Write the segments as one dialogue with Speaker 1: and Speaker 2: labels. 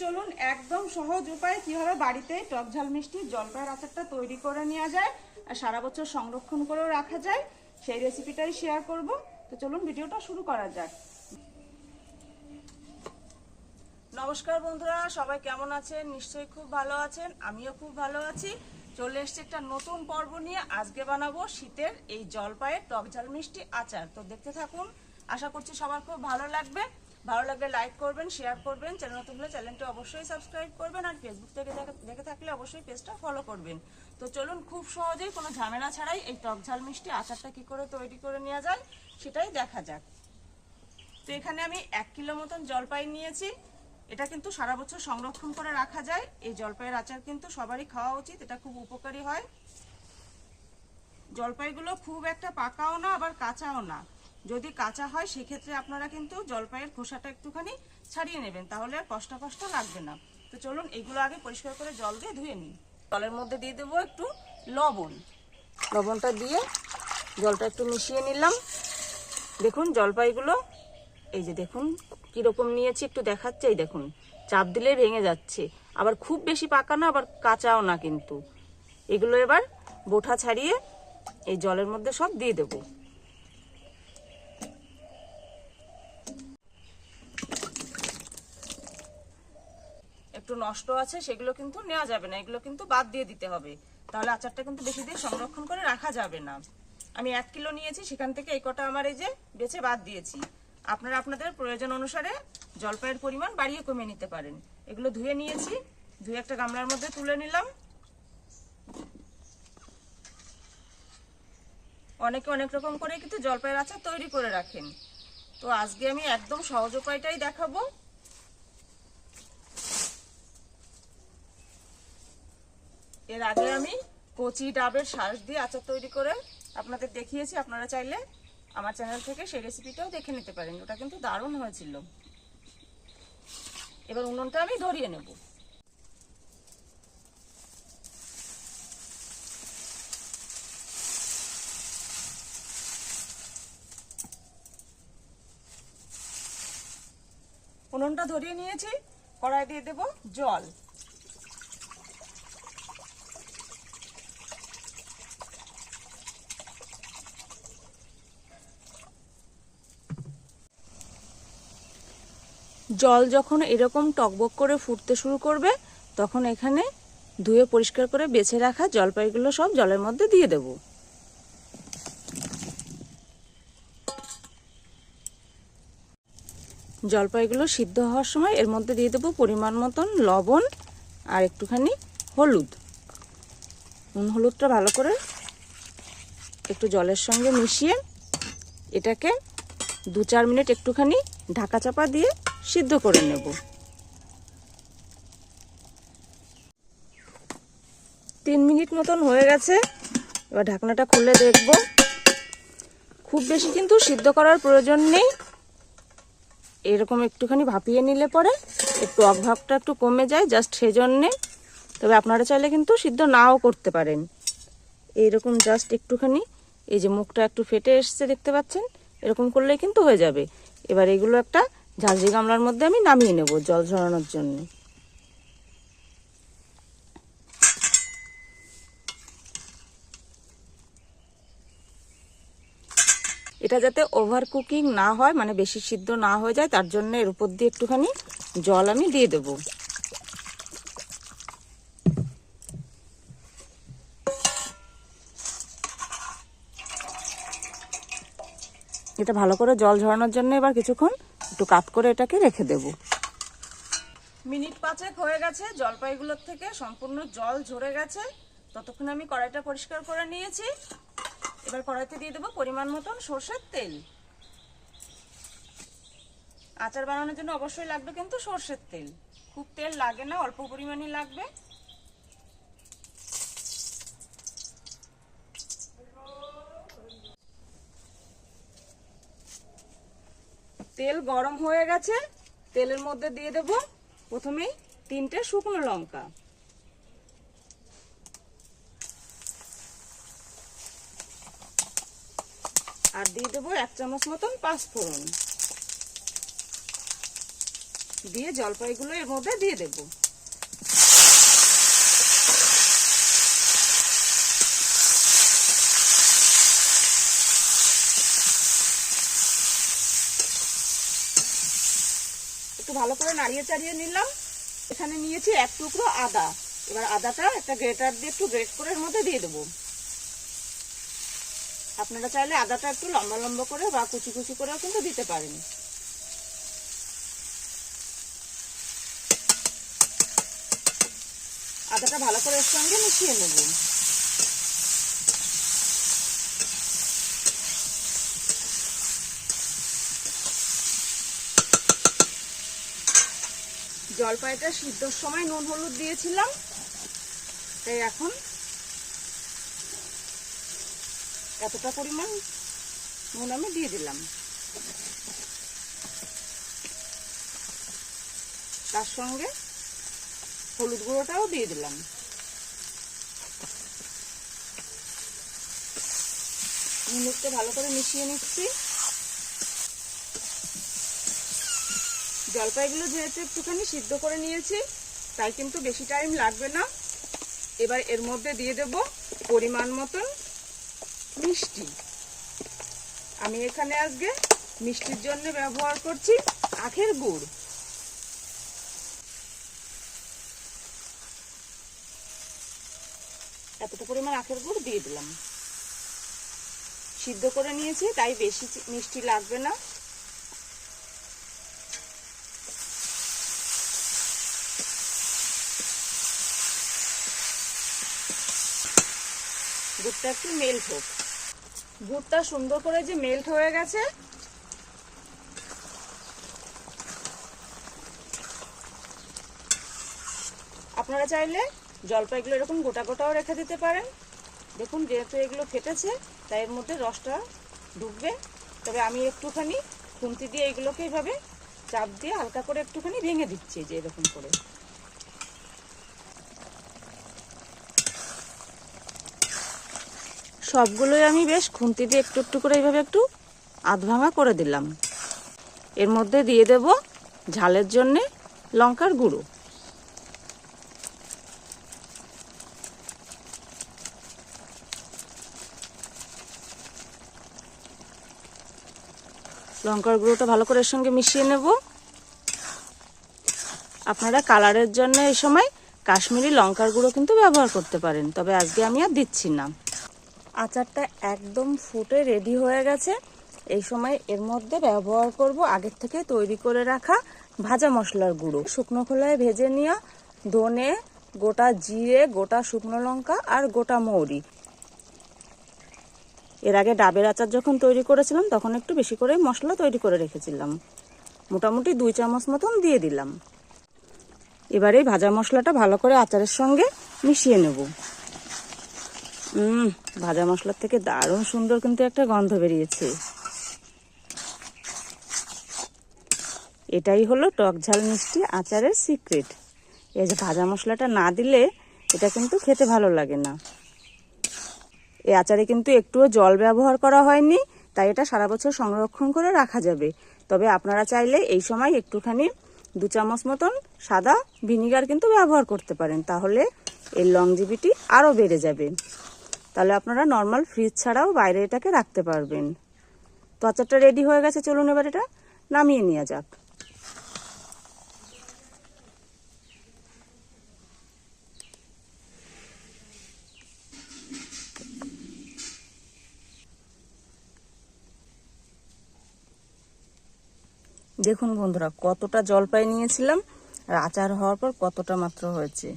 Speaker 1: চলুন একদম সহজ উপায়ে কীভাবে বাড়িতে টক ঝাল মিষ্টি জলপাইয়ের আচারটা তৈরি করে নেওয়া যায় আর সারা বছর সংরক্ষণ করেও রাখা যায়, সেই রেসিপিটাই শেয়ার করব। তো চলুন ভিডিওটা শুরু করা যাক। নমস্কার বন্ধুরা, সবাই কেমন আছেন? নিশ্চয়ই খুব ভালো আছেন, আমিও খুব ভালো আছি। চলে এসছে একটা নতুন পর্ব নিয়ে। আজকে বানাবো শীতের এই জলপাইয়ের টক ঝাল মিষ্টি আচার। তো দেখতে থাকুন, আশা করছি সবার খুব ভালো লাগবে। ভালো লাগলে লাইক করবেন শেয়ার করবেন চ্যানেল নতুন হলে চ্যানেলটি অবশ্যই সাবস্ক্রাইব করবেন আর ফেসবুক থেকে দেখে- থাকলে অবশ্যই পেজটা ফলো করবেন। তো চলুন খুব সহজেই কোনো ঝামেলা ছাড়াই এই টক ঝাল মিষ্টি আচারটা কি করে তৈরি করে নেওয়া যায় সেটাই দেখা যাক। তো এখানে আমি এক কিলো মতন জলপাই নিয়েছি। এটা কিন্তু সারা বছর সংরক্ষণ করে রাখা যায়। এই জলপাইয়ের আচার কিন্তু সবারই খাওয়া উচিত, এটা খুব উপকারী হয়। জলপাইগুলো খুব একটা পাকাও না, আবার কাঁচাও না। যদি কাঁচা হয়, সেক্ষেত্রে আপনারা কিন্তু জলপাইয়ের খোসাটা একটুখানি ছাড়িয়ে নেবেন। তাহলে আর কষ্ট কষ্ট লাগবে না। তো চলুন, এগুলো আগে পরিষ্কার করে জল দিয়ে ধুয়ে নিই। জলের মধ্যে দিয়ে দেবো একটু লবণ। লবণটা দিয়ে জলটা একটু মিশিয়ে নিলাম। দেখুন, জলপাইগুলো, এই যে দেখুন, কীরকম নিয়েছি, একটু দেখাচ্ছে। এই দেখুন, চাপ দিলে ভেঙে যাচ্ছে। আবার খুব বেশি পাকা না, আবার কাঁচাও না কিন্তু। এগুলো এবার বোঠা ছাড়িয়ে এই জলের মধ্যে সব দিয়ে দেবো। একটু নষ্ট আছে, সেগুলো কিন্তু নেওয়া যাবে না, এগুলো কিন্তু বাদ দিয়ে দিতে হবে। তাহলে আচারটা কিন্তু বেশি দিন সংরক্ষণ করে রাখা যাবে না। আমি এক কিলো নিয়েছি, সেখান থেকে এই কটা আমার এই যে বেছে বাদ দিয়েছি। আপনারা আপনাদের প্রয়োজন অনুসারে জলপাইয়ের পরিমাণ বাড়িয়ে কমিয়ে নিতে পারেন। এগুলো ধুয়ে নিয়েছি, ধুয়ে একটা গামলার মধ্যে তুলে নিলাম। অনেকে অনেক রকম করে কিন্তু জলপাইয়ের আচার তৈরি করে রাখেন। তো আজকে আমি একদম সহজ উপায়টাই দেখাবো। এর আগে আমি কচি ডাবের শাঁস দিয়ে আচার তৈরি করে আপনাদের দেখিয়েছি। আপনারা চাইলে আমার চ্যানেল থেকে সেই রেসিপিটাও দেখে নিতে পারেন। ওটা কিন্তু দারুণ হয়েছিল। এবার উনুনটা আমি ধরিয়ে নেব। উনুনটা ধরিয়ে নিয়েছি। কড়াই দিয়ে দেব জল। জল যখন এরকম টকবক করে ফুটতে শুরু করবে, তখন এখানে ধুয়ে পরিষ্কার করে বেছে রাখা জলপাইগুলো সব জলের মধ্যে দিয়ে দেব। জলপাইগুলো সিদ্ধ হওয়ার সময় এর মধ্যে দিয়ে দেবো পরিমাণ মতন লবণ আর একটুখানি হলুদ। নুন হলুদটা ভালো করে একটু জলের সঙ্গে মিশিয়ে এটাকে দু চার মিনিট একটুখানি ঢাকা চাপা দিয়ে সিদ্ধ করে নেব। তিন মিনিট মতন হয়ে গেছে। এবার ঢাকনাটা খুলে দেখব। খুব বেশি কিন্তু সিদ্ধ করার প্রয়োজন নেই। এরকম একটুখানি ভাপিয়ে নিলে পরে একটু অভাবটা একটু কমে যায় জাস্ট সেজন্যে। তবে আপনারা চাইলে কিন্তু সিদ্ধ নাও করতে পারেন। এইরকম জাস্ট একটুখানি এই যে মুখটা একটু ফেটে এসছে দেখতে পাচ্ছেন? এরকম করলেই কিন্তু হয়ে যাবে। এবার এগুলো একটা ঝাঁঝরি গামলার মধ্যে আমি নামিয়ে নেব জল ঝরানোর জন্য। এটা যাতে ওভার কুকিং না হয় মানে বেশি সিদ্ধ না হয়ে যায়, তার জন্য এর উপর দিয়ে একটুখানি জল আমি দিয়ে দেবো। এটা ভালো করে জল ঝরানোর জন্য এবার কিছুক্ষণ একটু কাত করে এটাকে রেখে দেব। মিনিট পাঁচেক হয়ে গেছে, জলপাইগুলোর থেকে সম্পূর্ণ জল ঝরে গেছে। ততক্ষণ আমি কড়াইটা পরিষ্কার করে নিয়েছি। এবার কড়াইতে দিয়ে দেবো পরিমাণ মতন সর্ষের তেল। আচার বানানোর জন্য অবশ্যই লাগবে কিন্তু সর্ষের তেল। খুব তেল লাগে না, অল্প পরিমাণই লাগবে। তেল গরম হয়ে গেছে, তেলের মধ্যে দিয়ে দেব প্রথমেই তিনটে শুকনো লঙ্কা। আর দিয়ে দেবো এক চামচ মতন পাঁচফোড়ন। দিয়ে জলপাইগুলো এর মধ্যে দিয়ে দেব। একটু ভালো করে নাড়িয়ে চাড়িয়ে নিলাম। এখানে নিয়েছি এক টুকরো আদা। এবার আদাটা একটা গ্রেটার দিয়ে একটু গ্রেট করে মধ্যে দিয়ে দেবো। আপনারা চাইলে আদাটা একটু লম্বা লম্বা করে বা কুচি কুচি করেও কিন্তু দিতে পারেন। আদাটা ভালো করে এর সঙ্গে মিশিয়ে নেব। জলপাইটা সিদ্ধর সময় নুন হলুদ দিয়েছিলাম। তাই এখন এতটা পরিমাণ নুন আমি দিয়ে দিলাম। তার সঙ্গে হলুদ গুঁড়োটাও দিয়ে দিলাম। নুনটা ভালো করে মিশিয়ে নিচ্ছি। জলপাইগুলো যেহেতু একটুখানি সিদ্ধ করে নিয়েছি, তাই কিন্তু বেশি টাইম লাগবে না। এবার এর মধ্যে দিয়ে দেব পরিমাণ মতন মিষ্টি। আমি এখানে আজকে মিষ্টির জন্য ব্যবহার করছি আখের গুড়। এতটা পরিমাণ আখের গুড় দিয়ে দিলাম। সিদ্ধ করে নিয়েছি, তাই বেশি মিষ্টি লাগবে না। গুড়টা একটু মেল্ট হোক। গুড়টা সুন্দর করে যে মেল্ট হয়ে গেছে, আপনারা চাইলে জলপাইগুলো এরকম গোটা গোটাও রেখে দিতে পারেন। দেখুন যেহেতু এগুলো ফেটেছে, তাই এর মধ্যে রসটা ঢুকবে তবে আমি একটুখানি খুন্তি দিয়ে এগুলোকে এইভাবে চাপ দিয়ে হালকা করে একটুখানি ভেঙে দিচ্ছি যে এরকম করে। সবগুলোই আমি বেশ খুন্তি দিয়ে একটু একটু করে এইভাবে একটু আধ ভাঙা করে দিলাম। এর মধ্যে দিয়ে দেব ঝালের জন্যে লঙ্কার গুঁড়ো। লঙ্কার গুঁড়োটা ভালো করে এর সঙ্গে মিশিয়ে নেব। আপনারা কালারের জন্য এই সময় কাশ্মীরি লঙ্কার গুঁড়ো কিন্তু ব্যবহার করতে পারেন, তবে আজকে আমি আর দিচ্ছি না। আচারটা একদম ফুটে রেডি হয়ে গেছে। এই সময় এর মধ্যে ব্যবহার করব আগের থেকে তৈরি করে রাখা ভাজা মশলার গুঁড়ো। শুকনো খোলায় ভেজে নেওয়া ধনে, গোটা জিরে, গোটা শুকনো লঙ্কা আর গোটা মৌরি। এর আগে ডাবের আচার যখন তৈরি করেছিলাম, তখন একটু বেশি করে মশলা তৈরি করে রেখেছিলাম। মোটামুটি দুই চামচ মতন দিয়ে দিলাম। এবারে ভাজা মশলাটা ভালো করে আচারের সঙ্গে মিশিয়ে নেব। হুম, ভাজা মশলার থেকে দারুণ সুন্দর কিন্তু একটা গন্ধ বেরিয়েছে। এটাই হলো টক ঝাল মিষ্টি আচারের সিক্রেট এই যে ভাজা মশলাটা না দিলে এটা কিন্তু খেতে ভালো লাগে না। এই আচারে কিন্তু একটুও জল ব্যবহার করা হয়নি, তাই এটা সারা বছর সংরক্ষণ করে রাখা যাবে। তবে আপনারা চাইলে এই সময় একটুখানি দু চামচ মতন সাদা ভিনিগার কিন্তু ব্যবহার করতে পারেন, তাহলে এর লংজিভিটি আরও বেড়ে যাবে। তাহলে আপনারা নর্মাল ফ্রিজ ছাড়াও বাইরে এটাকে রাখতে পারবেন। তো আচারটা রেডি হয়ে গেছে, চলুন এবার এটা নামিয়ে নেওয়া যাক। দেখুন বন্ধুরা, কতটা জলপাই নিয়েছিলাম, আর আচার হওয়ার পর কতটা মাত্র হয়েছে।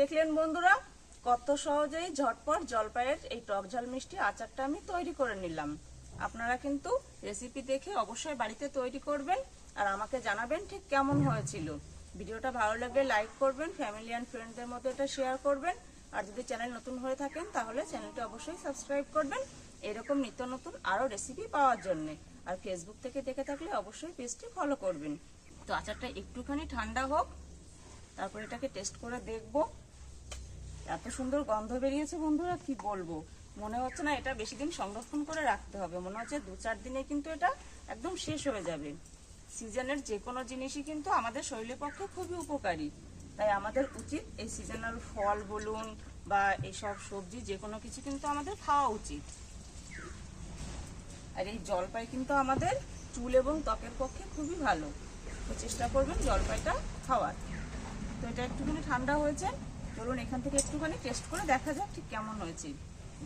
Speaker 1: দেখলেন বন্ধুরা, কত সহজেই ঝটপট জলপাইয়ের এই টক ঝাল মিষ্টি আচারটা আমি তৈরি করে নিলাম। আপনারা কিন্তু রেসিপি দেখে অবশ্যই বাড়িতে তৈরি করবেন আর আমাকে জানাবেন ঠিক কেমন হয়েছিল। ভিডিওটা ভালো লাগলে লাইক করবেন ফ্যামিলি অ্যান্ড ফ্রেন্ডদের মধ্যে এটা শেয়ার করবেন। আর যদি চ্যানেল নতুন হয়ে থাকেন, তাহলে চ্যানেলটা অবশ্যই সাবস্ক্রাইব করবেন। এরকম নিত্য নতুন আরও রেসিপি পাওয়ার জন্যে। আর ফেসবুক থেকে দেখে থাকলে অবশ্যই পেজটি ফলো করবেন। তো আচারটা একটুখানি ঠান্ডা হোক, তারপর এটাকে টেস্ট করে দেখব। এত সুন্দর গন্ধ বেরিয়েছে বন্ধুরা, কি বলব? মনে হচ্ছে না এটা বেশি দিন সংরক্ষণ করে রাখতে হবে। মনে হচ্ছে দু চার দিনে কিন্তু এটা একদম শেষ হয়ে যাবে। সিজনের যে কোনো জিনিসই কিন্তু আমাদের শরীরের পক্ষে খুবই উপকারী। তাই আমাদের উচিত এই সিজনাল ফল বলুন বা এইসব সবজি, যে কোনো কিছু কিন্তু আমাদের খাওয়া উচিত। আর এই জলপাই কিন্তু আমাদের চুল এবং ত্বকের পক্ষে খুবই ভালো। তো চেষ্টা করবেন জলপাইটা খাওয়ার। তো এটা একটুখানি ঠান্ডা হয়েছে। চলুন এখান থেকে একটুখানি টেস্ট করে দেখা যাক ঠিক কেমন হয়েছে।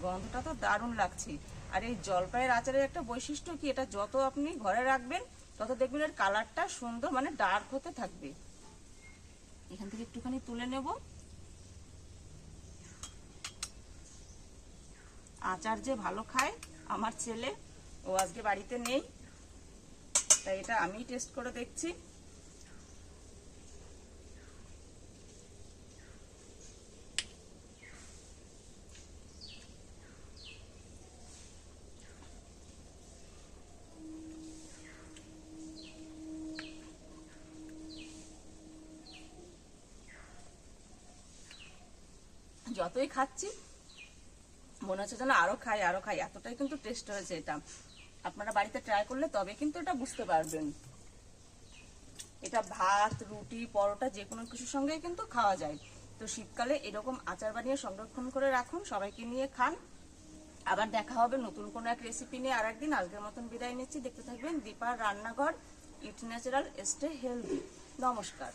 Speaker 1: গন্ধটা তো দারুণ লাগছে। আর এই জলপাইয়ের আচারের একটা বৈশিষ্ট্য কি? এটা যত আপনি ঘরে রাখবেন, তত দেখবেন এর কালারটা সুন্দর মানে ডার্ক হতে থাকবে। এখান থেকে একটুখানি তুলে নেব। আচার যে ভালো খায়, আমার ছেলে, ও আজকে বাড়িতে নেই। তাই এটা আমি টেস্ট করে দেখছি। যতই খাচ্ছি, মনে হচ্ছে যেন আরও খাই আরও খাই। এতটাই কিন্তু টেস্ট হয়েছে এটা। আপনারা বাড়িতে ট্রাই করলে তবে কিন্তু এটা বুঝতে পারবেন। এটা ভাত, রুটি, পরোটা যে কোনো কিছুর সঙ্গেই কিন্তু খাওয়া যায়। তো শীতকালে এরকম আচার বানিয়ে সংরক্ষণ করে রাখুন, সবাইকে নিয়ে খান। আবার দেখা হবে নতুন কোনো এক রেসিপি নিয়ে আর একদিন আজকের মতন বিদায় নিচ্ছি। দেখতে থাকবেন দীপার রান্নাঘর ইট ন্যাচারাল স্টে হেলদি নমস্কার।